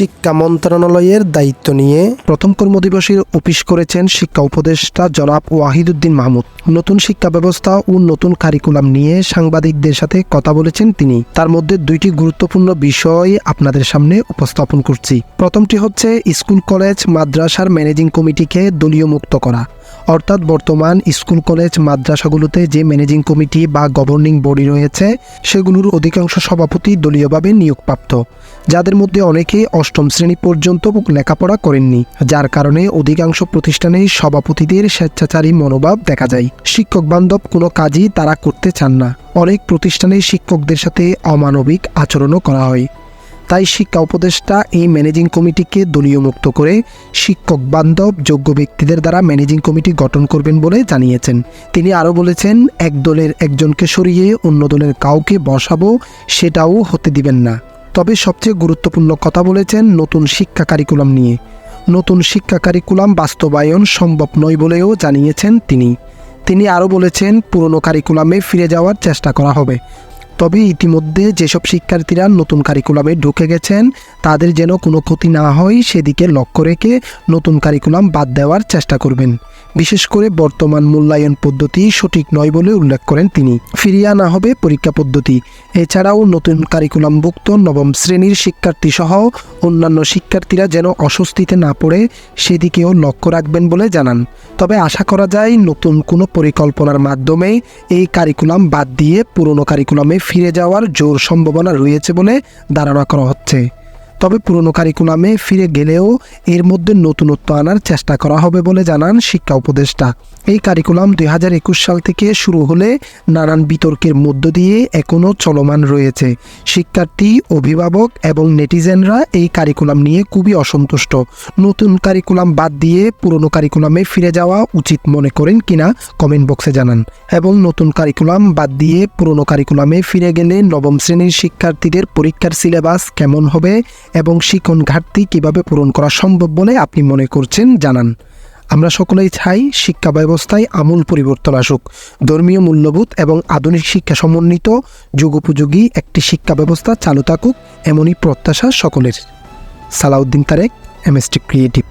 শিক্ষা মন্ত্রণালয়ের দায়িত্ব নিয়ে প্রথম কর্মদিবসের অফিস করেছেন শিক্ষা উপদেষ্টা জনাব ওয়াহিদুদ্দিন মাহমুদ। নতুন শিক্ষা ব্যবস্থা ও নতুন কারিকুলাম নিয়ে সাংবাদিকদের সাথে কথা বলেছেন তিনি। তার মধ্যে দুইটি গুরুত্বপূর্ণ বিষয় আপনাদের সামনে উপস্থাপন করছি। প্রথমটি হচ্ছে স্কুল, কলেজ, মাদ্রাসার ম্যানেজিং কমিটিকে দলীয় মুক্ত করা। অর্থাৎ বর্তমান স্কুল, কলেজ, মাদ্রাসাগুলোতে যে ম্যানেজিং কমিটি বা গভর্নিং বডি রয়েছে, সেগুলোর অধিকাংশ সভাপতি দলীয়ভাবে নিয়োগপ্রাপ্ত, যাদের মধ্যে অনেকেই অষ্টম শ্রেণি পর্যন্ত লেখাপড়া করেননি, যার কারণে অধিকাংশ প্রতিষ্ঠানেই সভাপতিদের স্বেচ্ছাচারী মনোভাব দেখা যায়। শিক্ষক বান্ধব কোনো কাজই তারা করতে চান না। অনেক প্রতিষ্ঠানে শিক্ষকদের সাথে অমানবিক আচরণও করা হয়। তাই শিক্ষা উপদেষ্টা এই ম্যানেজিং কমিটিকে দলীয় মুক্ত করে শিক্ষক বান্ধব যোগ্য ব্যক্তিদের দ্বারা ম্যানেজিং কমিটি গঠন করবেন বলে জানিয়েছেন। তিনি আরও বলেছেন, এক দলের একজনকে সরিয়ে অন্য দলের কাউকে বসাবো সেটাও হতে দিবেন না। তবে সবচেয়ে গুরুত্বপূর্ণ কথা বলেছেন নতুন শিক্ষা কারিকুলাম নিয়ে। নতুন শিক্ষা কারিকুলাম বাস্তবায়ন সম্ভব নয় বলেও জানিয়েছেন তিনি। তিনি আরও বলেছেন, পুরনো কারিকুলামে ফিরে যাওয়ার চেষ্টা করা হবে। তবে ইতিমধ্যে যেসব শিক্ষার্থীরা নতুন কারিকুলামে ঢুকে গেছেন, তাদের যেন কোনো ক্ষতি না হয়, সেদিকে লক্ষ্য রেখে নতুন কারিকুলাম বাদ দেওয়ার চেষ্টা করবেন। বিশেষ করে বর্তমান মূল্যায়ন পদ্ধতি সঠিক নয় বলে উল্লেখ করেন তিনি। ফিরিয়ে আনা হবে পরীক্ষা পদ্ধতি। এছাড়াও নতুন কারিকুলামভুক্ত নবম শ্রেণির শিক্ষার্থী সহ অন্যান্য শিক্ষার্থীরা যেন অস্বস্তিতে না পড়ে, সেদিকেও লক্ষ্য রাখবেন বলে জানান। তবে আশা করা যায় নতুন কোনো পরিকল্পনার মাধ্যমে এই কারিকুলাম বাদ দিয়ে পুরনো কারিকুলামে ফিরে যাওয়ার জোর সম্ভাবনা রয়েছে বলে ধারণা করা হচ্ছে। তবে পুরনো কারিকুলামে ফিরে গেলেও এর মধ্যে নতুনত্ব আনার চেষ্টা করা হবে বলে জানান শিক্ষা উপদেষ্টা। এই কারিকুলাম দুই হাজার একুশ সাল থেকে শুরু হলে নানান বিতর্কের মধ্য দিয়ে এখনও চলমান রয়েছে। শিক্ষার্থী, অভিভাবক এবং নেটিজেনরা এই কারিকুলাম নিয়ে খুবই অসন্তুষ্ট। নতুন কারিকুলাম বাদ দিয়ে পুরনো কারিকুলামে ফিরে যাওয়া উচিত মনে করেন কিনা কমেন্ট বক্সে জানান। এবং নতুন কারিকুলাম বাদ দিয়ে পুরনো কারিকুলামে ফিরে গেলে নবম শ্রেণির শিক্ষার্থীদের পরীক্ষার সিলেবাস কেমন হবে এবং শিকন ঘাটতি কীভাবে পূরণ করা সম্ভব বলে আপনি মনে করছেন, জানান। আমরা সকলেই চাই শিক্ষা ব্যবস্থায় আমূল পরিবর্তন আসুক। ধর্মীয় মূল্যবোধ এবং আধুনিক শিক্ষা সমন্বিত যুগোপযোগী একটি শিক্ষা ব্যবস্থা চালু থাকুক, এমনই প্রত্যাশা সকলের। Salauddin Tarek, MST creative.